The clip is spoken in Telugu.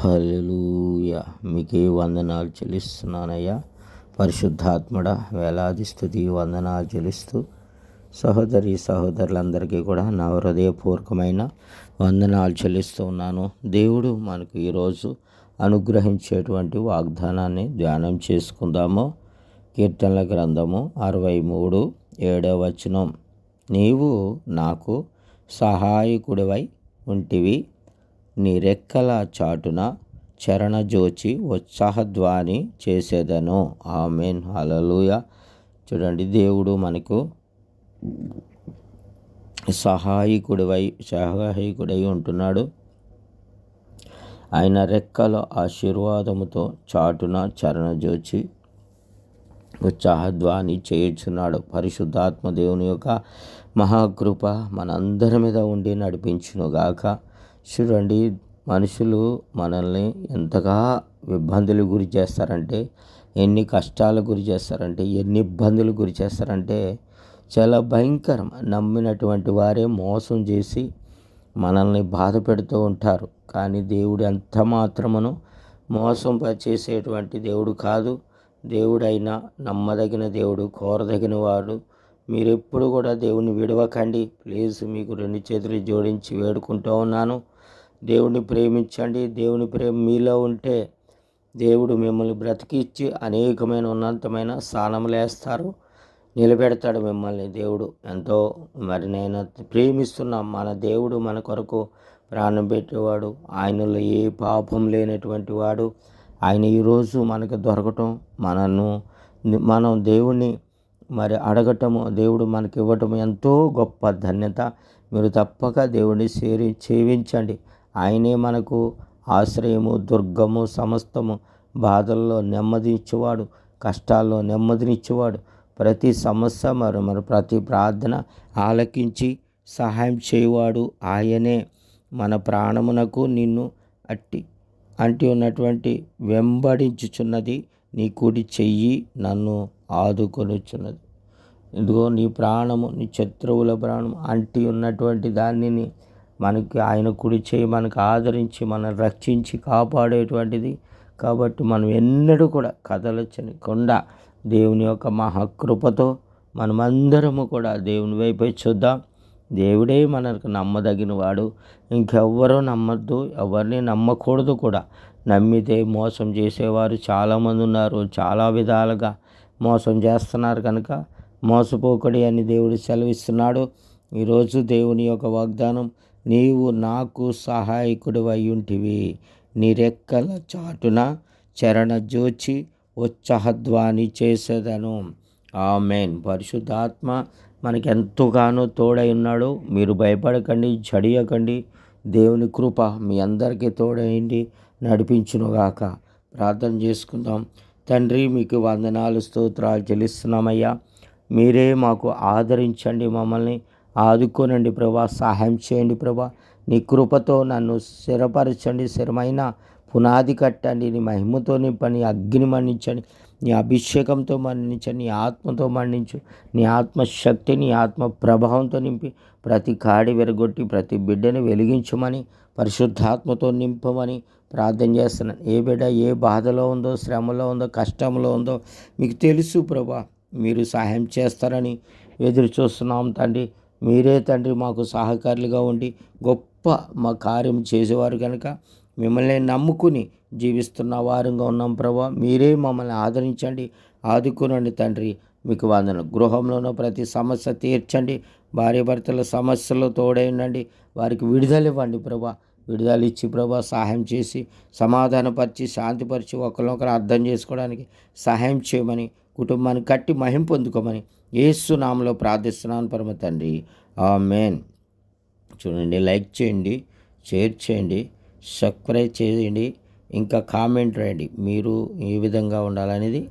హల్లెలూయ. మీకే వందనాలు చెల్లిస్తున్నానయ్యా. పరిశుద్ధాత్మడ వేలాది స్థుతి వందనాలు చెల్లిస్తూ సహోదరి సహోదరులందరికీ కూడా నా హృదయపూర్వకమైన వందనాలు చెల్లిస్తూ ఉన్నాను. దేవుడు మనకు ఈరోజు అనుగ్రహించేటువంటి వాగ్దానాన్ని ధ్యానం చేసుకుందాము. కీర్తనల గ్రంథము అరవై మూడు ఏడవ వచనం. నీవు నాకు సహాయకుడివై ఉంటివి. నీ రెక్కల చాటున చరణజోచి ఉత్సాహధ్వాని చేసేదను. ఆమెన్. హలలుయ చూడండి దేవుడు మనకు సహాయకుడివై సహాయకుడై ఉంటున్నాడు. ఆయన రెక్కల ఆశీర్వాదముతో చాటున చరణజోచి ఉత్సాహధ్వాని చేయుచున్నాడు. పరిశుద్ధాత్మ దేవుని యొక్క మహాకృప మనందరి మీద ఉండి నడిపించునుగాక. చూడండి మనుషులు మనల్ని ఎంతగా ఇబ్బందులు గురి చేస్తారంటే ఎన్ని కష్టాలు గురి చేస్తారంటే ఎన్ని ఇబ్బందులు గురి చేస్తారంటే చాలా భయంకరం. నమ్మినటువంటి వారే మోసం చేసి మనల్ని బాధ పెడుతూ ఉంటారు. కానీ దేవుడు ఎంత మాత్రమును మోసం చేసేటువంటి దేవుడు కాదు. దేవుడైనా నమ్మదగిన దేవుడు కోరదగిన వాడు. మీరు ఎప్పుడు కూడా దేవుని విడవకండి. ప్లీజ్ మీకు రెండు చేతులు జోడించి వేడుకుంటూ ఉన్నాను. దేవుని ప్రేమించండి. దేవుని ప్రేమ మీలో ఉంటే దేవుడు మిమ్మల్ని బ్రతికిచ్చి అనేకమైన ఉన్నతమైన స్థానములు వేస్తారు. నిలబెడతాడు మిమ్మల్ని దేవుడు. ఎంతో మరి నేను ప్రేమిస్తున్నాం. మన దేవుడు మన కొరకు ప్రాణం పెట్టేవాడు. ఆయనలో ఏ పాపం లేనటువంటి వాడు. ఆయన ఈరోజు మనకు దొరకటం మనను మనం దేవుణ్ణి మరి అడగటము దేవుడు మనకి ఇవ్వటం ఎంతో గొప్ప ధన్యత. మీరు తప్పక దేవుడిని సేరి సేవించండి. ఆయనే మనకు ఆశ్రయము దుర్గము సమస్తము బాధల్లో నెమ్మదినిచ్చేవాడు కష్టాల్లో నెమ్మదినిచ్చేవాడు. ప్రతి సమస్య మరి మరి ప్రతి ప్రార్థన ఆలకించి సహాయం చేయవాడు ఆయనే. మన ప్రాణమునకు నిన్ను అట్టి అంటి ఉన్నటువంటి వెంబడించుచున్నది నీ కుడి చెయ్యి నన్ను ఆదుకొనుచున్నది. ఎందుకో నీ ప్రాణము నీ శత్రువుల ప్రాణం అంటి ఉన్నటువంటి దానిని మనకి ఆయన కుడి చేయి మనకు ఆదరించి మనం రక్షించి కాపాడేటువంటిది. కాబట్టి మనం ఎన్నడూ కూడా కదలచ్చని కొండ దేవుని యొక్క మహాకృపతో మనమందరము కూడా దేవుని వైపే చూద్దాం. దేవుడే మనకు నమ్మదగిన వాడు ఇంకెవ్వరూ నమ్మద్దు ఎవరిని నమ్మకూడదు కూడా. నమ్మితే మోసం చేసేవారు చాలామంది ఉన్నారు చాలా విధాలుగా మోసం చేస్తున్నారు కనుక మోసపోకడి అని దేవుడు సెలవిస్తున్నాడు. ఈరోజు దేవుని యొక్క వాగ్దానం నీవు నాకు సహాయకుడివైయుంటివి. ఉంటివి నీ రెక్కల చాటున చరణ జోచి ఉత్సాహధ్వాని చేసేదను. ఆమెన్. పరిశుద్ధాత్మ మనకి ఎంతగానో తోడై ఉన్నాడు మీరు భయపడకండి జడియకండి. దేవుని కృప మీ అందరికీ తోడైండి నడిపించునుగాక. ప్రార్థన చేసుకుందాం. తండ్రి మీకు వందనాలు స్తోత్రాలు చెల్లిస్తున్నామయ్యా. మీరే మాకు ఆదరించండి మమ్మల్ని. ఆదుకోనండి ప్రభా సహాయం చేయండి ప్రభా. నీ కృపతో నన్ను స్థిరపరచండి స్థిరమైన పునాది కట్టండి. నీ మహిమతో నింపని అగ్ని మన్నించండి. నీ అభిషేకంతో మరణించండి నీ ఆత్మతో మన్నించు. నీ ఆత్మశక్తి నీ ఆత్మ ప్రభావంతో నింపి ప్రతి కాడి విరగొట్టి ప్రతి బిడ్డని వెలిగించమని పరిశుద్ధాత్మతో నింపమని ప్రార్థన చేస్తున్నాను ఏ బిడ్డ ఏ బాధలో ఉందో శ్రమలో ఉందో కష్టంలో ఉందో మీకు తెలుసు ప్రభా. మీరు సహాయం చేస్తారని ఎదురు చూస్తున్నాం తండ్రి. మీరే తండ్రి మాకు సహకారులుగా ఉండి గొప్ప మా కార్యం చేసేవారు కనుక మిమ్మల్ని నమ్ముకుని జీవిస్తున్న వారంగా ఉన్నాం ప్రభా. మీరే మమ్మల్ని ఆదరించండి ఆదుకునండి తండ్రి. మీకు వందన గృహంలోనూ ప్రతి సమస్య తీర్చండి భార్య భర్తల సమస్యలు తోడైనండి వారికి విడుదల ఇవ్వండి ప్రభా. విడుదల ఇచ్చి ప్రభా సహాయం చేసి సమాధానపరిచి శాంతిపరిచి ఒకరినొకరు అర్థం చేసుకోవడానికి సహాయం చేయమని కుటుంబాన్ని కట్టి మహిం పొందుకోమని ఏసు నామలో ప్రార్థిస్తున్నాను పరమ తండ్రి. ఆ మేన్ చూడండి లైక్ చేయండి షేర్ చేయండి సబ్స్క్రైబ్ చేయండి ఇంకా కామెంట్ రాయండి. మీరు ఏ విధంగా ఉండాలనేది